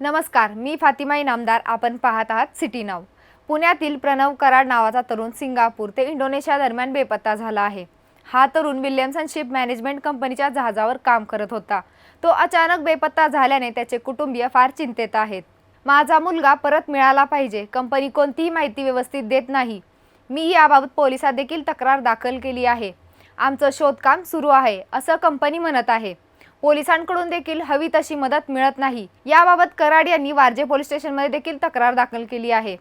नमस्कार मी फातिमा इनामदार. आपण पाहत आहात सिटी नाव. पुण्यातील प्रणव कराड नावाचा तरुण सिंगापूर ते इंडोनेशिया दरम्यान बेपत्ता झाला आहे. हा तरुण विल्यमसन शिप मॅनेजमेंट कंपनीच्या जहाजावर काम करत होता. तो अचानक बेपत्ता झाल्याने त्याचे कुटुंबीय फार चिंतेत आहेत. माझा मुलगा परत मिळाला पाहिजे कंपनी कोणतीही माहिती व्यवस्थित देत नाही. मी याबाबत पोलिसात देखील तक्रार दाखल केली आहे. आमचं शोधकाम सुरू आहे असं कंपनी म्हणत आहे. पोलिसांकडून देखील हवी तशी मदत मिळत नाही. याबाबत कराड यांनी वारजे पोलीस स्टेशनमध्ये देखील तक्रार दाखल केली आहे.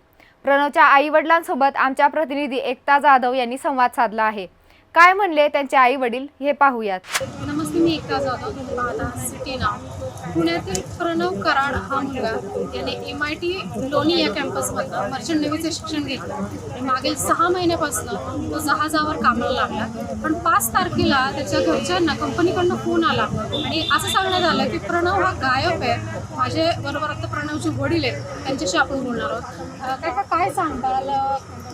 प्रणवच्या आई वडिलांसोबत आमच्या प्रतिनिधी एकता जाधव यांनी संवाद साधला आहे. काय म्हणले त्यांचे आई वडील हे पाहूयात. नमस्ते मी एकता जाधव. सिटी नाव. पुण्यातील प्रणव कराड हा मुलगा याने एम आय टी लोणी या कॅम्पसमधनं मर्चंट नेव्हीचं शिक्षण घेतलं. आणि मागील सहा महिन्यापासून तो जहाजावर कामाला लागला. पण पाच तारखेला त्याच्या घरच्यांना कंपनीकडनं फोन आला. आणि असं सांगण्यात आलं की प्रणव हा गायब आहे. माझे बरोबर आता प्रणवचे वडील आहेत त्यांच्याशी आपण बोलणार आहोत. काका काय सांगताल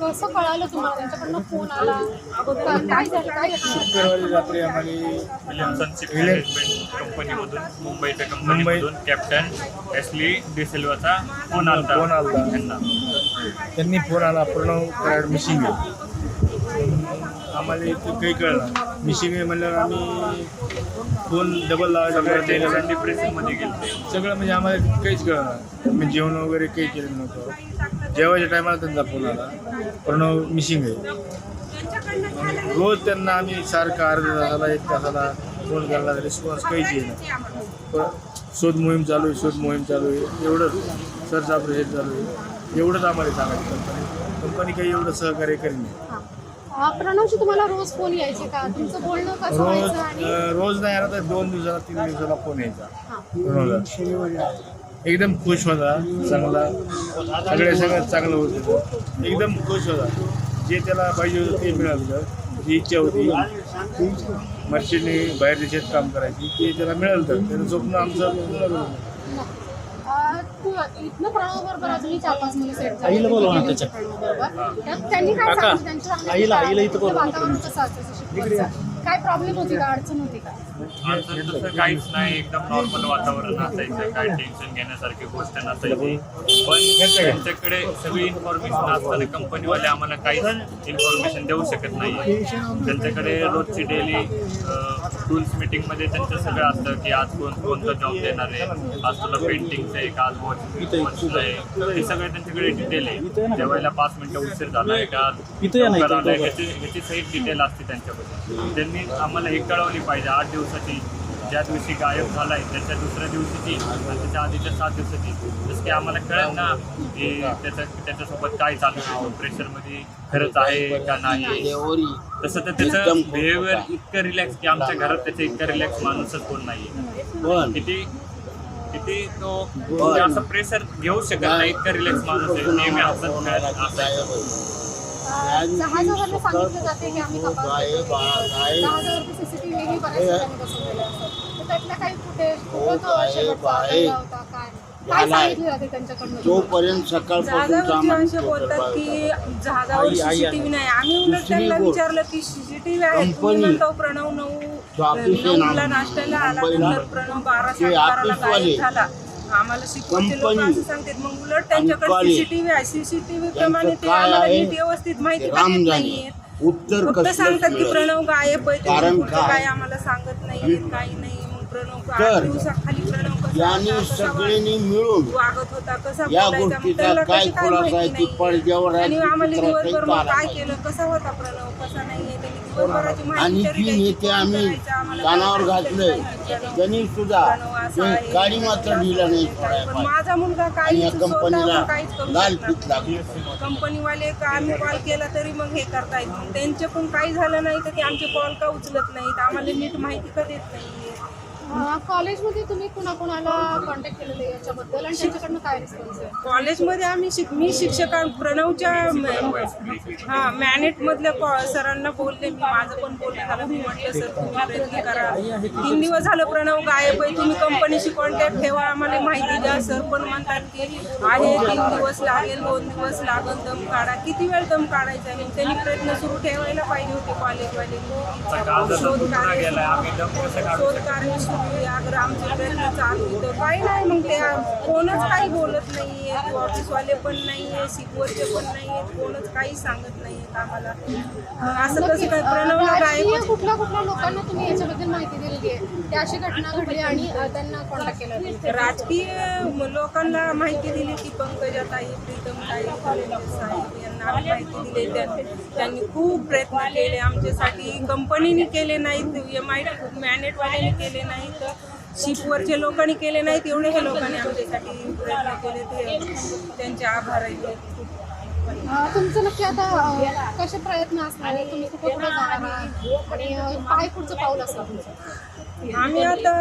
कसं कळालं तुम्हाला त्यांच्याकडनं फोन आला? काय झालं? काय घटना? शुक्रवारी रात्री आम्हाला विल्यमसन शिप मॅनेजमेंट कंपनीमधून मुंबईच्या कंपनीमधून कॅप्टन डिसिल्वाचा फोन फोन आलता. त्यांना. त्यांनी फोन आला प्रणव कराड मिशिंग आम्हाला इथं काही कळलं मिशिंग आहे म्हणल्यावर आम्ही फोन डबल लावायचा डिप्रेशनमध्ये गेलो. सगळं म्हणजे आम्हाला काहीच कळलं मी जेवण वगैरे काही केलं नव्हतं. जेवायच्या टायमाला त्यांचा फोन आला. प्रणव मिशिंग आहे. रोज त्यांना आम्ही सारखा अर्ध्या तासाला एक तासाला फोन करायला रिस्पॉन्स काहीच येईना. पण शोध मोहीम चालू आहे शोध मोहीम चालू आहे. एवढंच. सर्च ऑपरेशन चालू आहे. एवढंच आम्हाला सांगायचं. कंपनी कंपनी काही एवढं सहकार्य करेल नाही. प्रणवची तुम्हाला रोज फोन यायचे का? तुमचं बोलणं कसं रोज व्हायचं आणि अं, रोज नाही आला तर दोन दिवसाला तीन दिवसाला फोन यायचा. हा. एकदम खुश होता चांगला. सगळे सगळं चांगलं होतं एकदम खुश होता. जे त्याला पाहिजे होतं ते मिळालं जी इच्छा होती. मर्चेंटने बाहेर देशात काम करायची ते त्याला मिळालं तर त्याचं स्वप्न आमचं पूर्ण झालं. अं, तू- इथनं प्रणव बरोबर अजूनही चार पाच मुलं सेट झाली. बरोबर. त्यात त्यांनी काय सांगितलं त्यांच्या वातावरण कसं? काय प्रॉब्लेम होती का? अडचण होती का? आमचं तसं काहीच नाही. एकदम नॉर्मल वातावरण असायचं. काय टेन्शन घेण्यासारखी गोष्ट नसायची. पण त्यांच्याकडे सगळी इन्फॉर्मेशन असताना कंपनीवाले आम्हाला काहीच इन्फॉर्मेशन देऊ शकत नाही. त्यांच्याकडे रोजची डेली टूल्स मीटिंगमध्ये त्यांचं सगळं असतं की आज कोण कोणता जॉब देणार आहे. आज तुला पेंटिंगचं आहे का? आज वॉच आहे. हे सगळं त्यांच्याकडे डिटेल आहे. जेवायला पाच मिनिटं उशीर झाला आहे का? इथं या ना, इथं लवकर आलाय, दोघं. ह्याची ह्याची सहित डिटेल असते त्यांच्याकडे त्यांनी आम्हाला हे कळवली पाहिजे आठ दिवसाची. ज्या दिवशी गायब झालाय त्याच्या दुसऱ्या दिवशीची आणि त्याच्या आधीच्या सात दिवसाची. जसं की आम्हाला कळेल ना की त्याच्या त्याच्यासोबत काय चालू आहे प्रेशरमध्ये खरंच आहे का नाही. तसं तर त्याचं बिहेवियर इतकं रिलॅक्स की आमच्या घरात त्याचं इतकं रिलॅक्स माणूसच कोण नाही किती किती तो असं प्रेशर घेऊ शकत नाही इतकं रिलॅक्स माणूस आहे. नेहमी खेळत असायचं अं, जहाजावरनं सांगितलं जाते की आम्ही तपास जहाजावरती सीसीटीव्ही ही बऱ्याच ठिकाणी बसवलेले असतात तर त्यातलं काही फुटेज कुठं तो शेवटचा आढळला होता काय? काय सांगितलं जाते त्यांच्याकडनं जोपर्यंत सकाळपासून असे बोलतात की जहाजावर सीसीटीव्ही नाही. आम्ही उलट त्यांना. विचारलं की सीसीटीव्ही आहे. तुम्ही. म्हणतो प्रणव नऊ तो नऊला नाश्त्याला आला. नंतर प्रणव बारा ते साडेबाराला ऑफिसवाले. गायब झाला. आम्हाला शिकवते लोक कंपनी. असं सांगतात मग उलट त्यांच्याकडे कंपनी. सीसीटीव्ही आहे सीसीटीव्ही प्रमाणे त्यांचं ते काय आम्हाला आहे? नीट व्यवस्थित माहिती ते का राम देत जाणे नाहीयेत उत्तर फक्त सांगतात की? प्रणव गायब आहे कारण काय? काय आम्हाला सांगत नाही काही नाही मग प्रणव आठ तर दिवसाखाली प्रणव कसा यांनी होता, कसा सगळ्यांनी मिळून वागत होता कसा या बोलायचा मग गोष्टीचा त्याला काय कशी काय खुलासा आहे माहिती ती पडद्यावर नाही आहे, आणि ती आम्हाला चित्रात दिवसभर काही मग काय केलं कसा होता प्रणव कसा नाहीये दिवसभराची आणि जी. नेते आम्ही कानावर प्रणव. त्यांनी सुद्धा. गाडी मात्र दिला नाही माझा मुलगा काही या कंपनीला लाल फीत लागली कंपनीवाले का आम्ही कॉल केला तरी मग हे करतायत मग त्यांचे पण काही झालं नाही तर ते आमचे कॉल का उचलत नाहीत आम्हाला नीट माहिती का देत नाही कॉलेजमध्ये तुम्ही कुणाकुणाला कॉन्टॅक्ट केलेलं आहे याच्याबद्दल आणि त्यांच्याकडनं काय रिस्पॉन्स आहे? कॉलेजमध्ये आम्ही शिक मी शिक्षकां प्रणवच्या हा मॅनेट मधल्या कॉ- सरांना बोलले मी माझं पण बोलणं झालं मी म्हटलं सर तुम्ही प्रयत्न करा. तीन दिवस झालं प्रणव गायब आहे तुम्ही कंपनीशी कॉन्टॅक्ट ठेवा आम्हाला माहिती द्या सर पण म्हणतात की आहे तीन दिवस लागेल दोन दिवस लागेल दम काढा. किती वेळ दम काढायचा आहे? मग त्यांनी प्रयत्न सुरू ठेवायला पाहिजे होते कॉलेजवाले शोध कार्य गेलाय? आम्ही दम कसं काढू शोध शकतो? कार्य सुरू अगर आमचे प्रयत्न चालू आहे. तर काही नाही मग ते कोणच काही बोलत नाही आहे ऑफिसवाले पण नाही आहे शिकवतचे पण नाही आहेत कोणच काही सांगत नाही आहेत आम्हाला असं कसं काय प्रणवला राजकीय गायब कुठल्या कुठल्या लोकांना तुम्ही याच्याबद्दल माहिती दिली आहे? की अशी घटना घडली आणि त्यांना कॉन्टॅक्ट केला? राजकीय लोकांना माहिती दिली की पंकजाताई प्रीतमताई फडणवीस साहेब यांना आम्ही माहिती दिली त्यांनी खूप प्रयत्न केले आमच्यासाठी कंपनीने केले नाहीत एम आय मॅनेटवाल्याने केले नाहीत शिपवरचे लोकांनी केले नाहीत एवढे लोकांनी आमच्यासाठी प्रयत्न केले ते त्यांचे आभार आहे. तुमचं नक्की आता कसे प्रयत्न असणार? आहे तुम्ही कुठे कुठे जाणार? आहात आणि काय पुढचं पाऊल तुमचं. आम्ही आता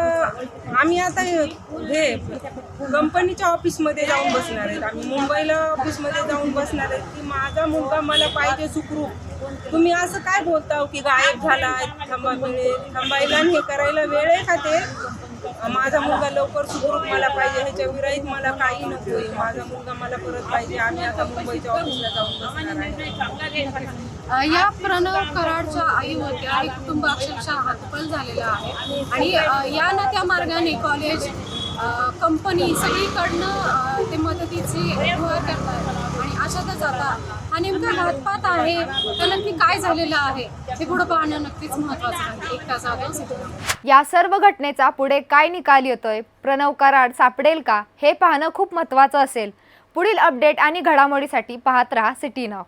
आम्ही आता हे कंपनीच्या ऑफिसमध्ये जाऊन बसणार आहेत. आम्ही मुंबईला ऑफिसमध्ये जाऊन बसणार आहेत. की माझा मुलगा मला पाहिजे सुखरूप. तुम्ही असं काय बोलता हो की गायब झाला थांबा वेळे थांबायला हे करायला वेळ आहे का ते? माझा मुलगा लवकर सुखरूप मला पाहिजे ह्याच्या विराईत मला काही नको आहे. माझा मुलगा मला परत पाहिजे आम्ही आता मुंबईच्या ऑफिसला जाऊन या प्रणव कराडच्या आई होत्या हे कुटुंब अक्षरशः हातपल झालेलं आहे. आणि या ना त्या मार्गाने कॉलेज कंपनी सगळीकडनं ते मदतीची करतात. आणि हा नेमका घातपात आहे. तर नक्की काय झालेलं आहे? हे पुढे पाहणं नक्कीच महत्वाचं आहे एकटा तास जाधव या सर्व घटनेचा पुढे काय निकाल येतोय? प्रणव कराड सापडेल का? हे पाहणं खूप महत्वाचं असेल. पुढील अपडेट आणि घडामोडीसाठी पाहत रहा सिटी नाव.